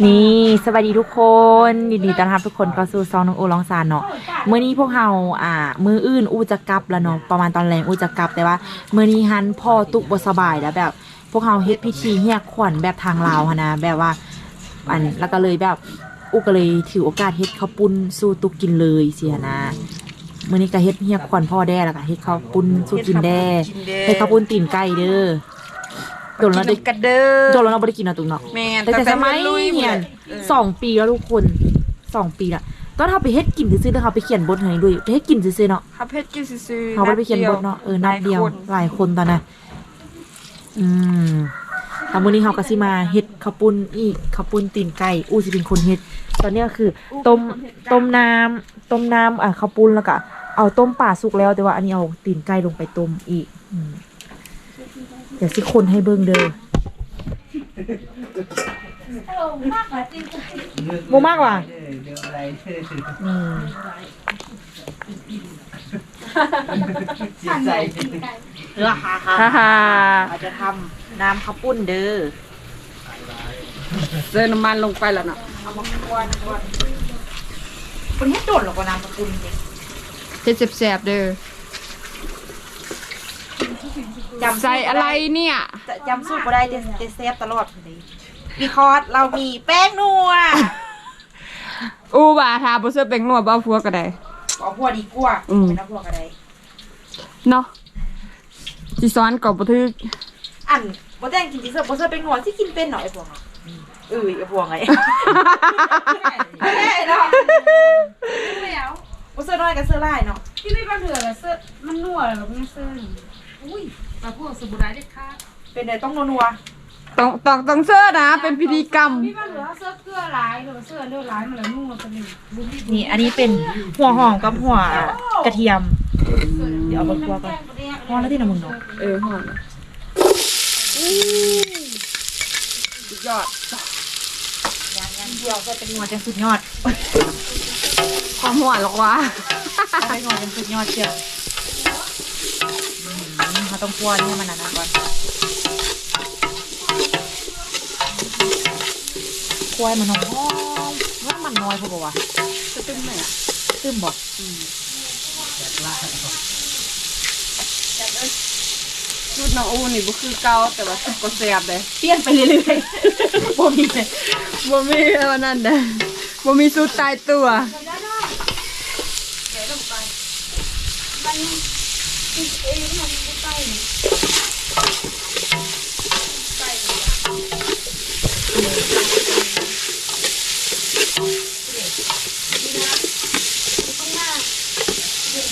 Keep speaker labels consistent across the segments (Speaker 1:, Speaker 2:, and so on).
Speaker 1: นี่สวัสดีทุกคนยินดีต้อนรับทุกคนเข้าสู่ซองน้องโอลองซานเนาะเมื่อนี้พวกเราอ่า มืออื่นอูจะกลับแล้วเนาะประมาณตอนแรงอูจะกลับแต่ว่าเมื่อนี้ฮันพ่อตุกบสบายแล้วแบบ พวกเราเฮ็ดพิธีเฮียขวัญแบบทางลาวหั้นะแบบว่า อันแล้วก็เลยแบบอูก็เลยถือโอกาสเฮ็ดข้าวปุ้นสู้ตุกกินเลยเสียนะเมื่อนี้ก็เฮ็ดเฮียขวัญพ่อแด้แล้วก็เฮ็ดข้าวปุ้นสู้กินแด้เฮ็ดข้าวปุ้นตีนไก่เด้อ โดนแล้วได้
Speaker 2: กระเด้อ
Speaker 1: โดนแล้วเราบ่ได้กินเนาะตุกเนาะ
Speaker 2: แม่น
Speaker 1: แต่แต่สมัย
Speaker 2: ลุย
Speaker 1: เรียน
Speaker 2: เออ
Speaker 1: สองปีแล้วทุกคนสองปีละตอนเขาไปเฮ็ดกินซื้อๆแล้วเขาไปเขียนบทให้ด้วยไปเฮ็ดกินซื้อๆเนาะ
Speaker 2: เขาเพชรกินซื่อๆ
Speaker 1: เขาบ่ได้ไปเขียนบทเนาะเออนัดเดียว
Speaker 2: หลาคน
Speaker 1: หลายคนตอนน่ะอืมแล้วมื้อนี้เขาก็สิมาเฮ็ดข้าวปุ้นอีกข้าวปุ้นตีนไก่อู้สิเป็นคนเฮ็ด ตอนนี้ก็คือ ต้มต้มน้ำต้มน้ำอะข้าวปุ้นแล้วก็เอาต้มป่าสุกแล้วแต่ว่าอันนี้เอาตีนไก่ลงไปต้มอีกอืม เดี๋ยวสิคนให้เบิ่งเด้อโมมากว่ะนี่
Speaker 3: ใจ
Speaker 1: เรือค่ะค่ะ
Speaker 2: ฮ่าฮ่า
Speaker 1: เราจะทำน้ำข้าวปุ้นเด้อ
Speaker 2: เติมน้ำมันลงไปแล้วเนาะ
Speaker 1: เอามาควนควนคนให้โดดหรอกว่าน้ำข้าวปุ้นเนี่ย
Speaker 2: เผ็ดแสบๆเด้อ
Speaker 1: จำ
Speaker 2: ใส่อะไรเนี่ย
Speaker 1: จะจำสูตรก็ได้เดเดเซฟตลอดเลยบีคอสเรามีแป้งนัว
Speaker 2: อู้ว่าทาบ่เสื้อเป็นนัวบ่ฟัวก็ได้
Speaker 1: เอาพวดีกว่า
Speaker 2: อืม
Speaker 1: เป็นน้ำพวกอะไร
Speaker 2: เนาะสิซ้อนกับบ่ทึก
Speaker 1: อันบ่แต่งกินจิเซอร์บ่เซอร์เป็นนัวที่กินเป็นหน่อยไอ้พวกอะเออไอ้พวกไงไม่ได้เนาะ
Speaker 3: แล้ว
Speaker 1: บ่เซอร์น้อยกับเซอร์ไล่เนาะ
Speaker 3: ที่ไม่บังเถื่อเสื้อมันนัวแบบไม่เสื้ออุ้ย มาพวกสมุนไพรเด็ดขาด
Speaker 1: เป็นไดต้องนัว
Speaker 2: ต้องต้องต้องเสื้อนะ เป็นพิธีกรรม
Speaker 3: พี่บังเถื่อเสื้อเกลือลายหรือเสื้อเลือดลายมันแล้วนัวเป็นหนึ่งบุ้ม
Speaker 1: ๆนี่ อันนี้เป็นหัวหอมกับหัวกระเทียม เดี๋ยวเอามาคั่วก่อนพอแล้วที่นะมึงเนาะ
Speaker 2: เออหอมสุดยอด
Speaker 1: อย่างอย่างเดียวก็เป็นหัวจังสุดยอด
Speaker 2: ความหวานหรอกวะ
Speaker 1: เป็นหัวจังสุดยอดเชียวอืมเรา ต้องคั่วนี่ให้มันนานๆก่อนคั่วให้มันหอมๆว่ามันน้อยพอปะวะ
Speaker 2: จะตึ้มไหมอะ
Speaker 1: ซึมบอก
Speaker 2: ชุดน้องอูนี่บ่คือเก่าแต่ว่าก็แซ่บเลย
Speaker 1: เปลี่ยนไปเรื่อยๆบ่มีเลย
Speaker 2: บ่มีอันนั้นเด้อบ่มีสูตรตายตัว
Speaker 1: คั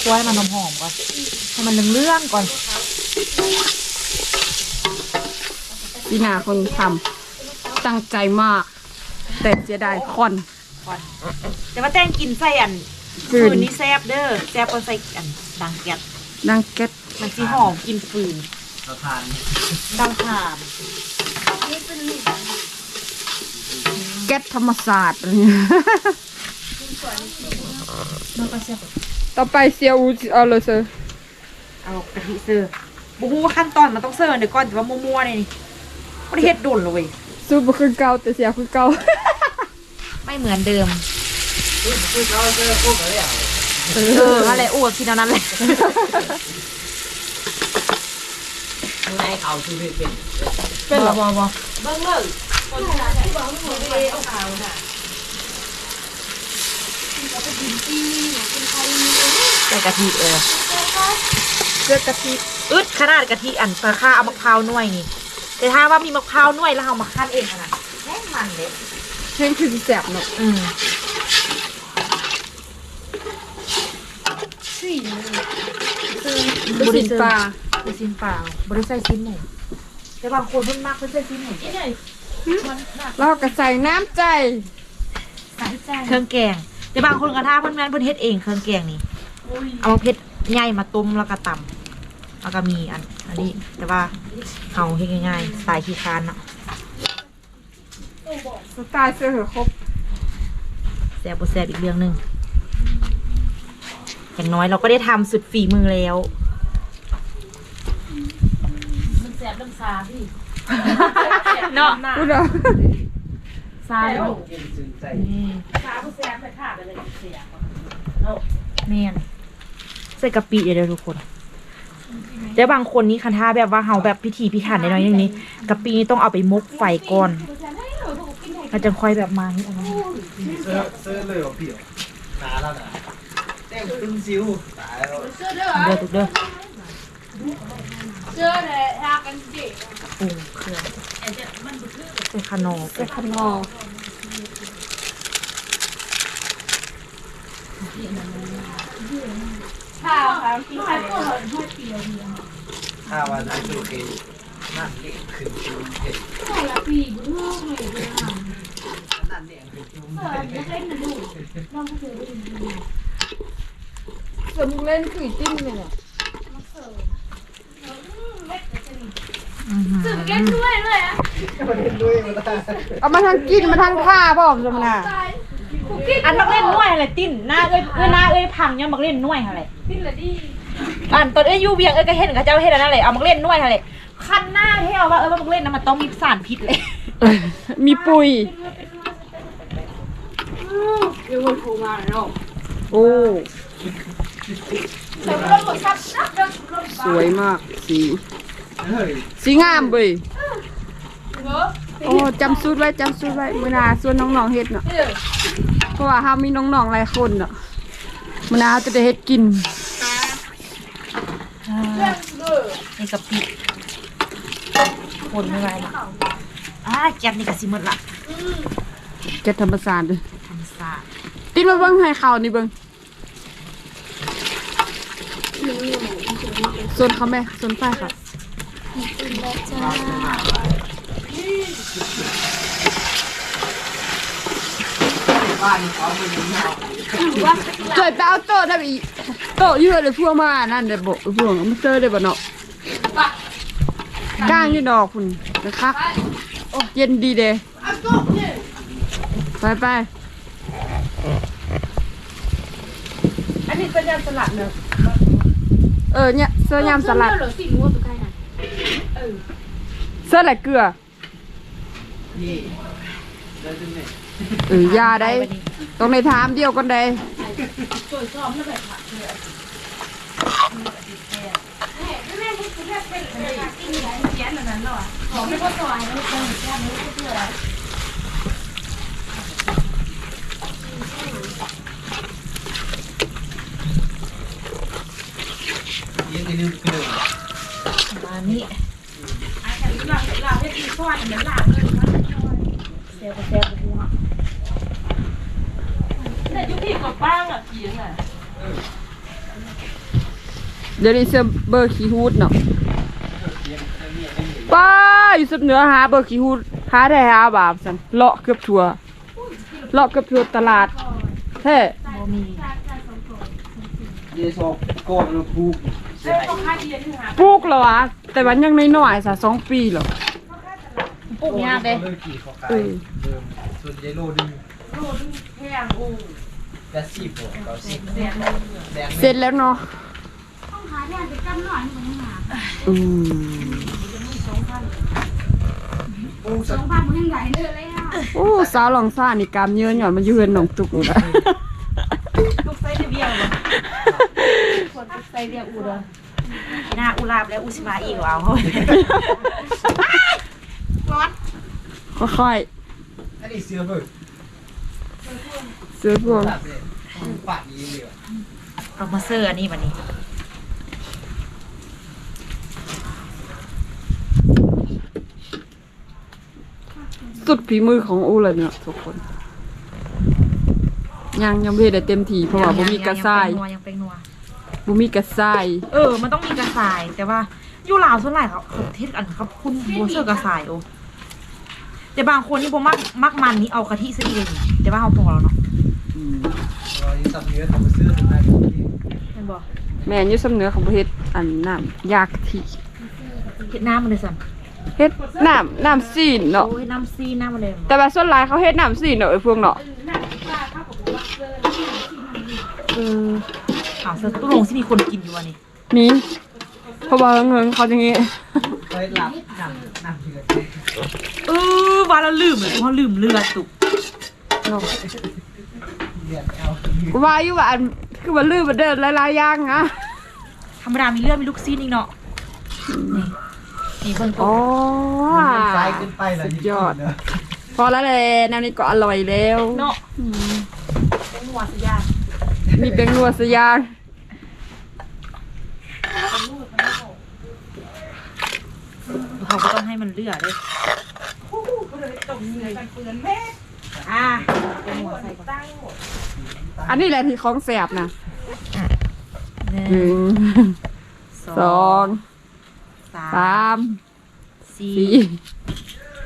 Speaker 1: ่วให้มันหอมๆก่อนให้มันเรื่องๆก่อน
Speaker 2: พี่นาคนทำตั้งใจมาก แต่เสียดายคอน
Speaker 1: ก่อนแต่ว่าแต้งกินใส่อัน
Speaker 2: ฟืน
Speaker 1: นนี่แซบเด้อแซบกว่าใส่อันดังแก๊ส
Speaker 2: นางเก็ต
Speaker 1: มันสิหอมกินฟืน
Speaker 3: เราทาน
Speaker 1: ดังถ่าน
Speaker 2: เก็ตธรรมศาสตร์อะไรเงี้ย
Speaker 1: มันก็แซ่บ
Speaker 2: ต่อไปเซียวอูเอาเลยเซอร์
Speaker 1: เอากะทิเซอร์บ่ฮู้ว่าขั้นตอนมันต้องเซอร์เดี๋ยวก่อนแต่ว่ามั่วๆนี่นี่บ่ได้เฮ็ดโดนเลยเว้ย
Speaker 2: สูตรบ่คือเก่าแต่เสียคือเก่า
Speaker 1: ไม่เหมือนเดิม
Speaker 3: คือเขาเจอพวกอะไรอะ
Speaker 1: เอออะไรอ้วกกินเอานั้นแหละ
Speaker 3: มึงไอ้เขาคือเป็น
Speaker 1: เป็นหรอบ่บ่
Speaker 3: เบิ้งเบิ้ง
Speaker 1: ใส่กะทิเออ
Speaker 2: เลือกกะทิ
Speaker 1: อึดขนาดกะทิอันราคาเอามะพร้าวหน่วยนี่ แต่ถ้าว่ามีมะพร้าวหน่วยแล้วเอามาคั้นเองขนาดแม่งมันเลย
Speaker 2: แห้งคือสิแสบเนาะ
Speaker 1: อืม
Speaker 2: ลูกชิ้นปลา
Speaker 1: บริสินปลาบริใส่ชิ้นหมูแต่บางคนเพิ่นมากเพิ่นใส่ชิ้นหมู
Speaker 2: แล้วก็ใส่น้ำใจใเค
Speaker 1: รื่องแกง แต่บางคนกระทาเพิ่นแม่นเพิ่นเฮ็ดเองเครื่องแกงนี่เอามาเพชรใหญ่มาต้มแล้วก็ตำแล้วก็มีอันอันนี้ แต่ว่าเฮาเฮ็ดง่ายๆสไตล์ขี้คานเนาะ
Speaker 2: สไตล์เสือครบ
Speaker 1: แซ่บบ่แซ่บอีกเรื่องหนึ่ง อย่างน้อยเราก็ได้ทำสุดฝีมือแล้ว
Speaker 3: มันแสบน้ำซาพี่
Speaker 1: เนาะ
Speaker 2: พูดเหรอ
Speaker 1: แซา
Speaker 2: ยลูก
Speaker 1: นี่
Speaker 3: ขาผู้แซมไปขาดไปเลยเสีย
Speaker 1: แม่นใส่กะปิเดี๋ยวทุกคนเดี๋ยวบางคนนี่คันท่าแบบว่าเฮาแบบพิธีพิถันในน้อยๆอย่างนี้กะปินี่ต้องเอาไปมกไฟก่อนมันจะค่อยแบบมานี่เอามา
Speaker 4: เสื้อเสื้อเลยเหรอพี่เหรอหนาแล้วนะแต้มตึงซิวตายแล้ว
Speaker 3: เสื้อเด้อ
Speaker 1: เด้อทุกเด้อ
Speaker 3: เสื้อเลยทากันจิ
Speaker 1: ปรุงเครื่องใส่ขนม
Speaker 2: เป็นขนม
Speaker 3: ข้าวค่ะกินข้าวก็หอย
Speaker 4: ถ้าว่าได้สุดเองนั่นเลี้ยงขึ้นจุ่มเผ็ด
Speaker 3: ข้าวละปีบุ้งเลยเด้อ
Speaker 4: นั่นเลี้ยงขึ้นจุ่ม
Speaker 3: เออจะเล่นดูลองเสือดู
Speaker 2: เสือมุกเล่นคือจิ้มเลยเนี่ย
Speaker 3: สึกเล่นด้วยเลยอะ
Speaker 4: มาเล่นด้วยมาได้
Speaker 2: เอามาทางกินมาทางท่าพ่อมสมนา
Speaker 3: คุกกี้
Speaker 1: อันมักเล่นน่วยอะไรติ้นหน้าเอ้ยเอ้ยหน้าเอ้ยพังเนี่ยมักเล่นน่วยอะไร
Speaker 3: กินละดิ
Speaker 1: อันตอนเอ้ยอยูเวียงเอ้ยก็เห็นกับเจ้าเห็นอันนั่นแหละเอามักเล่นน่วยอะไรคันหน้าที่เอาว่าเอ้ยมักเล่นนะมันต้องมีสารพิษเลย
Speaker 2: มีปุย
Speaker 3: เดี๋ยวคนโทรมาเนาะ
Speaker 2: โอ้
Speaker 3: เสือรถหมดซับซับรถรถ
Speaker 2: สวยมากสี
Speaker 4: เฮ้ย
Speaker 2: สีงามเว้ย
Speaker 3: เนอะ
Speaker 2: โอ้จำสูตรไว้จำสูตรไว้เมื่อหนาส่วนน้องๆเฮ็ดเนาะ
Speaker 3: เออ
Speaker 2: เพราะว่าเฮามีน้องๆหลายคนเนาะมื่อหนาจะได้เฮ็ดกิน
Speaker 3: เรื่องเออ
Speaker 1: นี่กะปิคนไม่ไหวละอ่าแก๊สนี่ก็สิหมดละ
Speaker 2: แกะธรรมศาสตร์เลย
Speaker 1: ทำซาด
Speaker 2: ติดมาเบิ่งให้เขานี่เบิ่ง ส่วนเขาแม่ส่วนไฟค่ะ
Speaker 4: บ้านเขาเป็นยังไง
Speaker 2: จ่อยไปเอาโต๊ะได้อีโต๊ะอยู่เลยพวกมานั่นเด้อบ่พวกมันเจอได้บ่เนาะก้างอยู่ดอกคุณนะครับโอ้เย็นดีเดไปไป
Speaker 1: อันนี้เป็นยำสลัดเนอะ
Speaker 2: เออเนี่ยเสื้อยามสลัด
Speaker 3: เหลือสี่ม้วนสุดท้ายน่ะ
Speaker 2: เสื้อแหละเกลือ
Speaker 4: นี่แล้วจะเนี่ย
Speaker 2: เออยาได้ต้องในถามเดียวกันได้
Speaker 3: แม่พูดถึงแค่เป็นเลยค่ะกินอะไรเสียนแบบนั้นหรอของไม่ก็ซอยแล้วเป็นแค่นี้ก็เพื่ออะไร
Speaker 4: เลี้ยงในนึงเกลือ
Speaker 1: มานี่
Speaker 3: อาจจะหลับหลับให้ดี ซอยเหมือนหลับเลย
Speaker 1: เซลก็เซลกูฮะ
Speaker 3: แต่ยุติกับบ้างอะเขียนอะ
Speaker 2: เดี๋ยวนี้เสื้อเบอร์ขี้ฮูดเนาะป้าอยู่สุดเหนือหาเบอร์ขี้ฮูดหาได้หาบาปสันเลาะเกือบทั่วเลาะเกือบทั่วตลาดแท้
Speaker 1: บ่มี
Speaker 4: เยซอกก้อนแล้ วพูกเสียหาย
Speaker 3: ต้องค่าเดียนที่หา
Speaker 2: ปลูกแล้ววะแต่มันยังน้อยๆซะสองปีหรอก
Speaker 1: ปลูกยากเด้
Speaker 4: เลิกกี่เขาขาย
Speaker 2: เออ
Speaker 4: เดิมส่วนเยโลดึง
Speaker 3: โลดแพงโอ้
Speaker 4: แปดสิบหกเก้าสิบ
Speaker 3: เสียน
Speaker 4: แดง
Speaker 2: เสร็จแล้วเนาะ
Speaker 3: ต้องหาเนี่ยจะจำหน่อยมันต้องหา
Speaker 2: อืม
Speaker 3: สองพันมันยังใหญ่เลยเลยอะ
Speaker 2: โอ้สาวหลองซ่านี่กามเยินหย่อนมันอยู่เฮือนหนองตุกนี่นะ
Speaker 1: ลูกไส้เดียว เลยคนลูกไส้เดียวอูเลยหน้าอูลาบแล้วอูสิมาอีกเอาเฮ้ย
Speaker 2: ค่อย
Speaker 4: อันนี้เสือเบิก
Speaker 2: ๆเสื้อพวง
Speaker 4: ตัดเลยปัดนี้เลย
Speaker 1: เอามาเสื้ออันนี้วันนี้
Speaker 2: สุดฝีมือของอูเลยเนี่ยทุกคนยังยังไม่ได้เต็มทีเพราะว่าบ่มีกระทราย
Speaker 1: ยังเป็นนัว
Speaker 2: บ่มีกระทราย
Speaker 1: เออ มันต้องมีกระสาย แต่ว่าอยู่ลาวส่วนใหญ่เขาเขาเทศอันเขาคุณโบเซอร์กระสายโอ้แต่บางคนนี่โบมักมักมันนี่เอากะทิซะอีเลยนี่แต่ว่าเขาพอแล้วเนาะ
Speaker 2: อืม
Speaker 4: เราที่สับเนื้อทำมาซื้อถึงได้ที่
Speaker 1: เห็นบอก
Speaker 2: แม่นอยู่สำเนือของประเทศอันน้ำยากะทิ
Speaker 1: เฮ็ดน้ำมันเลยสัน
Speaker 2: เฮ็ดน้ำน้ำซีนเนาะ
Speaker 1: โอ้ยน้ำซีน้ำมันเลย
Speaker 2: แต่ว่าส่วนหลายเขาเฮ็ดน้ำซีนเนาะไอ้พวกเนาะ
Speaker 3: น่าจะกล้าเข้ากับว่าเจอ
Speaker 2: เอ อ
Speaker 1: อ้าวเสื้อตู้ลงที่มีคนกินอยู่วันนี้
Speaker 2: มีเพราะว่าเงินเขาอย่างงี้
Speaker 4: เคยหลับนั่งนั่งเรือ
Speaker 1: เออวาเราลืมเลยเขาลืมเรือตุก
Speaker 2: เนาะ
Speaker 4: เรียนเอา
Speaker 2: ว่าอยู่ว่าอันคือมันลืมมันเดินหลายๆอย่างอะ
Speaker 1: ธรรมดามีเลือดมีลูกซีนอีกเนาะนี่นี่เบิ่งตัว
Speaker 2: อ๋อ
Speaker 4: มันซ้ายขึ้นไปแล้ว
Speaker 2: สุดยอดพอแล้วเลยแนวนี้ก็อร่อยแล้ว
Speaker 1: เนาะ
Speaker 2: อืม
Speaker 1: เป็นหัวสยา ม
Speaker 2: มีเป็นนัวสยาง
Speaker 1: เขาก็ต้องให้มันเลือดด้วยอ่าเป็นหัวใส่ก่อน
Speaker 2: อันนี้แหละที่ของแสบนะ
Speaker 1: หนึ่
Speaker 2: หนึ่
Speaker 1: ง
Speaker 2: งสอง
Speaker 1: สา
Speaker 2: สามม
Speaker 1: สี่
Speaker 2: สี่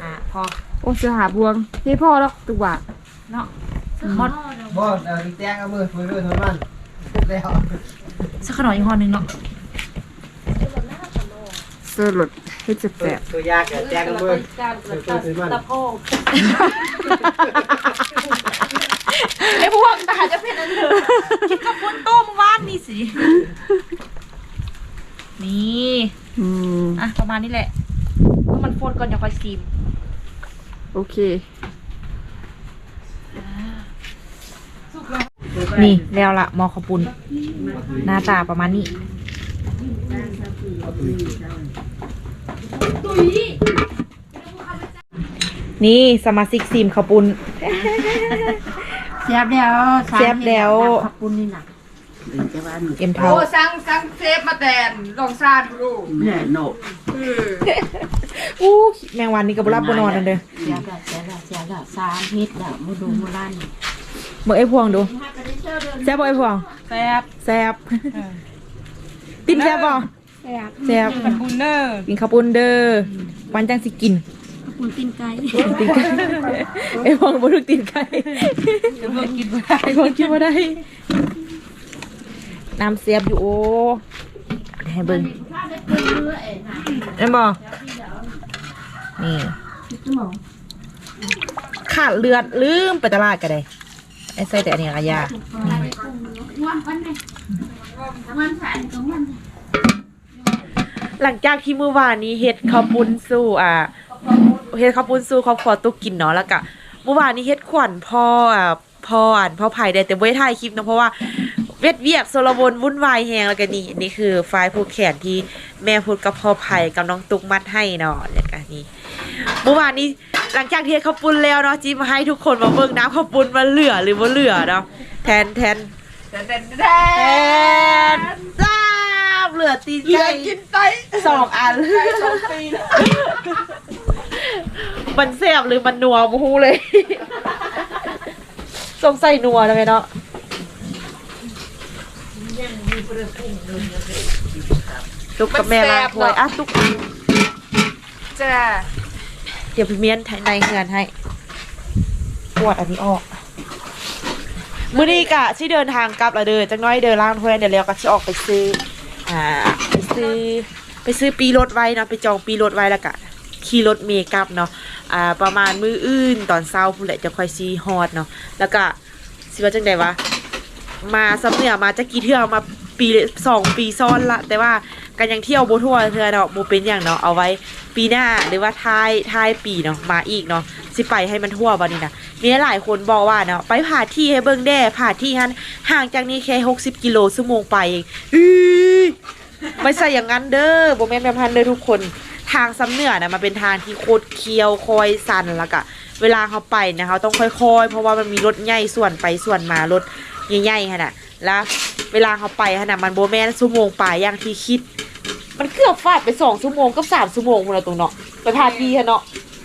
Speaker 1: อะพอ
Speaker 2: โอ้เสือหาบวงที่พ่อแล้วตัว
Speaker 1: เนาะ มอด
Speaker 4: บอสเอาแจ้งเอามือมือด้วยเท่านั้นแล้ว
Speaker 1: สักขนมอีกห่อหนึ่งเนาะ
Speaker 2: เสือหลุดให้จะแสบ
Speaker 4: ตัวยากอะแจ้งเอามือมือตัวถือมัน
Speaker 1: ไอ้พวกตาจะเป็นอันเถอะคิดกับปุ้นต้มว่านนี่สิ นี่
Speaker 2: อืม
Speaker 1: อะประมาณนี้แหละเมื่อมันโฟนก่อนอย่าค่อยซีม
Speaker 2: โอเค
Speaker 1: นี่แล้วละหมอขาวปุนหน้าตาประมาณนี้นี่สมาชิกซีมขาวปุน
Speaker 3: เสียบแล้ว
Speaker 1: เสียบแล้ว
Speaker 3: ขอบคุณนี่นะ
Speaker 1: เอ็มเทา
Speaker 2: โอ้สั่งสั่งเซฟมาแตนลองซานดู
Speaker 5: เนี่ยโน
Speaker 2: เออ
Speaker 1: อู้แมงวันนี่กับบรับบนอนนั่นเด้อ
Speaker 3: เสียบแล้วเสียบแล้วเสียบแล้วสามเฮ็ดแล้วมาดูมาลั่น
Speaker 1: เบิ่งไอ้พวงดูแซ่บบ่ไอ้พวง
Speaker 2: แซ่บ
Speaker 1: แซ่บตินแซ่บบ่
Speaker 3: แซ่บ
Speaker 1: แซ่บ
Speaker 2: เป็นบุญเนอร์
Speaker 1: กินข้าวปุ้นเด้อวันจังสิกิน
Speaker 3: ขอบคุณตีนไก่
Speaker 1: ตีนไก่ไอ้พวงบ่ถูกตีนไก่
Speaker 2: เดี๋ยวเพิ่งกินบ่ได้
Speaker 1: ไอ้พวงกินบ่ได้น้ำเสียบอยู่โอ้ให้เบิ่งเอ็นบ่นี่ขาดเลือดลืมไปตลาดก็ได้ ไอ้ใส่แต่อันนี้ละยาหลังจากที่เมื่อวานนี้เฮ็ดข้าวปุ้นสู้อ่าเฮ็ดข้าวปุ้นสู้ครอบครัวตุกกินเนาะแล้วก็เมื่อวานนี้เฮ็ดขวัญพ่ออ่าพ่ออ่านพ่อไผ่ได้แต่บ่ได้ถ่ายคลิปเนาะเพราะว่าเวทเวียกโซลวนวุ่นวายแฮงแล้วก็นี่นี่คือไฟล์ผูกแขนที่แม่พูดกับพ่อไผ่กับน้องตุกมัดให้เนาะแล้วก็นี่เมื่อวานนี้ หลังจากที่เฮ็ดข้าวปุ้นแล้วเนาะจิมาให้ทุกคนมาเบิ่งน้ำข้าวปุ้นมันเหลือหรือบ่เหลือเนาะแทนแทน
Speaker 2: แต่แต่
Speaker 1: แทนจ้าบเหลือตีน
Speaker 2: เหลือ
Speaker 1: ไก่
Speaker 2: กินไต
Speaker 1: สองอัน
Speaker 2: สองปีแล้ว
Speaker 1: มันเสียบหรือมันนัวมูเลย สงสัยนัวนะแม่เนาะตุกกับแม่ล้างถ้วยอะตุก
Speaker 2: จ้า
Speaker 1: เดี๋ยวพี่เมียนในเฮือนให้ปวดอันนี้ออกมื้อนี้กะที่เดินทางกลับละเดินจังน้อยเดินล้างถ้วยเดี๋ยวเราก็จะออกไปซื้อ อ่า ไปซื้อ ไปซื้อปีรถไว้เนาะไปจองปีรถไว้แล้วกะขี่รถเมย์กลับเนาะ อ่า ประมาณมืออื่นตอนเช้าพู้นแหละจะค่อยซีฮอดเนาะ แล้วก็สิว่าจังไดวะ มาซ้ำเนี่ยมาจะกี่เที่ยวมาปีสองปีซ้อนละ แต่ว่ากันยังเที่ยวบ่ทั่วเทื่อเนาะบ่เป็นอย่างเนาะเอาไว้ ปีหน้าหรือว่าท้ายท้ายปีเนาะมาอีกเนาะสิไปให้มันทั่วบัดนี้นะมีหลายคนบอกว่าเนาะไปผ่าที่ให้เบิ่งแด้ผ่าที่หันห่างจากนี้แค่60กิโลชั่วโมงไปเองอื้อไม่ใช่อย่างนั้นเด้อบ่แม่นแบบนั้นเด้อทุกคนทางซ้ำเหนือนะมันเป็นทางที่โคตรเคี้ยวคอยสันแล้วก็เวลาเขาไปนะเขาต้องค่อยๆ เพราะว่ามันมีรถใหญ่ส่วนไปส่วนมารถใหญ่ๆขนาดแล้วเวลาเขาไปขนาดมันโบแมนชั่วโมงไปอย่างที่คิด มันเกือบฟาดไปสองชั่วโมงกับสามชั่วโมงคนละตรงเนาะไปผ่าที่ฮะเนาะ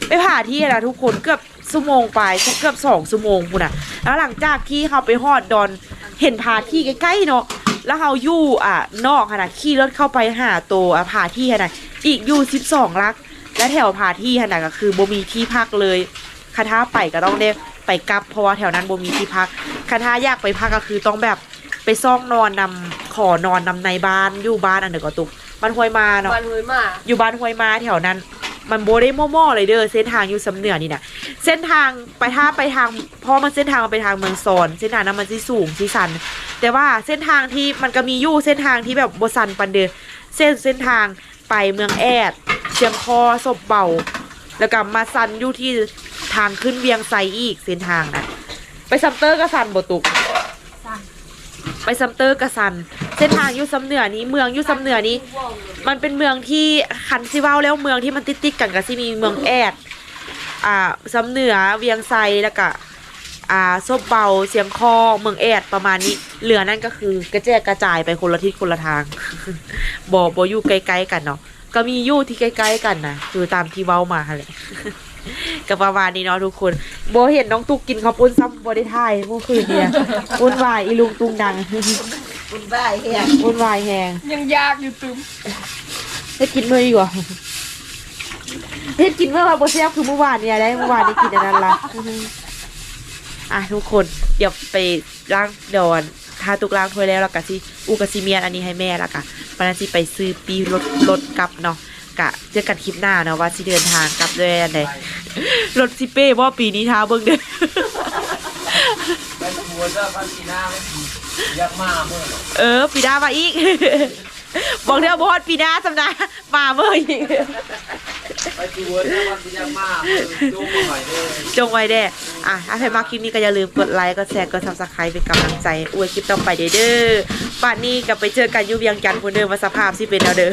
Speaker 1: ไปผ่าที่นะทุกคนเกือบชั่วโมงไปเกือบสองชั่วโมงคุณอะแล้วหลังจากที่เขาไปฮอดดอนเห็นผ่าที่ใกล้ๆเนาะแล้วเขาอยู่อะนอกขนาดขี่รถเข้าไปหาตัวอะผาที่ขนาดอีกอยู่สิบสองลัก และแถวผ่าที่ขนาดก็คือบ่มีที่พักเลยคาท้าไปก็ต้องได้ไปกลับเพราะว่าแถวนั้นบ่มีที่พักคาท้าอยากไปพักก็คือต้องแบบไปซ่องนอนนำขอนอนนำในบ้านอยู่บ้านอันเดียวก็ตุก บ้านห้วยมาเนาะ
Speaker 2: วันหวยมา
Speaker 1: อยู่บ้านห้วยมาแถวนั้น มันโบได้ม่อๆเลยเด้อเส้นทางอยู่สำเหนือนี่นะเส้นทางไปถ้าไปทางเพราะมันเส้นทางมันไปทางเมืองซอนเส้นทางนั้นมันสิสูงสิสัน แต่ว่าเส้นทางที่มันก็มีอยู่เส้นทางที่แบบบสันปันเดอเส้นเส้นทางไปเมืองแอดเชียงคอศพเบาแล้วก็มาสันอยู่ที่ทางขึ้นเวียงไซอีกเส้นทางนะไปซัมเตอร์กระสันบ่ตุกไปซัมเตอร์กระสัน เส้นทางยุซัมเหนือนี้เมืองยุซัมเหนือนี้ มันเป็นเมืองที่คันซิเว้าแล้วเมืองที่มันติดๆกันก็สิมีเมืองแอดอ่าซัมเหนือเวียงไซแล้วก็อ่าซบเบาเสียงคอเมืองแอดประมาณนี้ เหลือนั่นก็คือกระแจกกระจายไปคนละทิศคนละทางบ่บ่อยู่ใกล้ๆกันเนาะก็มียู่ที่ใกล้ๆกันนะคือตามที่เว้ามาหั่นแหละก็ประมาณนี้เนาะทุกคนโบเห็นน้องตุกกินข้าวปุ้นซ้ำโบได้ถ่ายเมื่อคืนเนี่ยวุ่นวายอีลุงตุงดัง
Speaker 5: คุณบ้าเฮีย
Speaker 1: วุ่นวายแหง
Speaker 2: ยังยากอยู่ตึม
Speaker 1: ได้กินเมื่อดีกว่าเฮ็ดกินเมื่อวานโบเซียบคือเมื่อวานเนี่ยได้เมื่อวานได้กินอันนั้นละอะทุกคนเดี๋ยวไปล้างเดยวอนทาตุกล้างถ้วยแล้วแล้วก็สิอูกบซิเมียนอันนี้ให้แม่แล้วก็ปนันสิไปซื้อปีรถรถกลับเนาะกะเจอกันคลิปหน้าเนาะว่าสิเดินทางกลับด้วยอันใดรถสิเป้บ่ปีนี้ท้าเบิ่งเด้อ
Speaker 4: ไปทัวร์เจ้าพันธีนาไม่ดี ยักษ์มาเมื่อหรอ
Speaker 1: เออปีหน้ามาอีก บอกเด้อบอสปีหน้าสำนะมาเมื่ออีก
Speaker 4: ไปทัวร์เจ้าพันธียักษ์มาเมื่อดูมาหน่อยเด้อ
Speaker 1: จงไว้แด้อะถ้าใครมาคลิปนี้ก็อย่าลืมกดไลค์กดแชร์กดซับสไครป์เป็นกำลังใจอวยคลิปต่อไปเด้อเด้อป่านนี้กลับไปเจอกันอยูเวียงจันทน์คนเดิมว่าสภาพสิเป็นแล้วเด้อ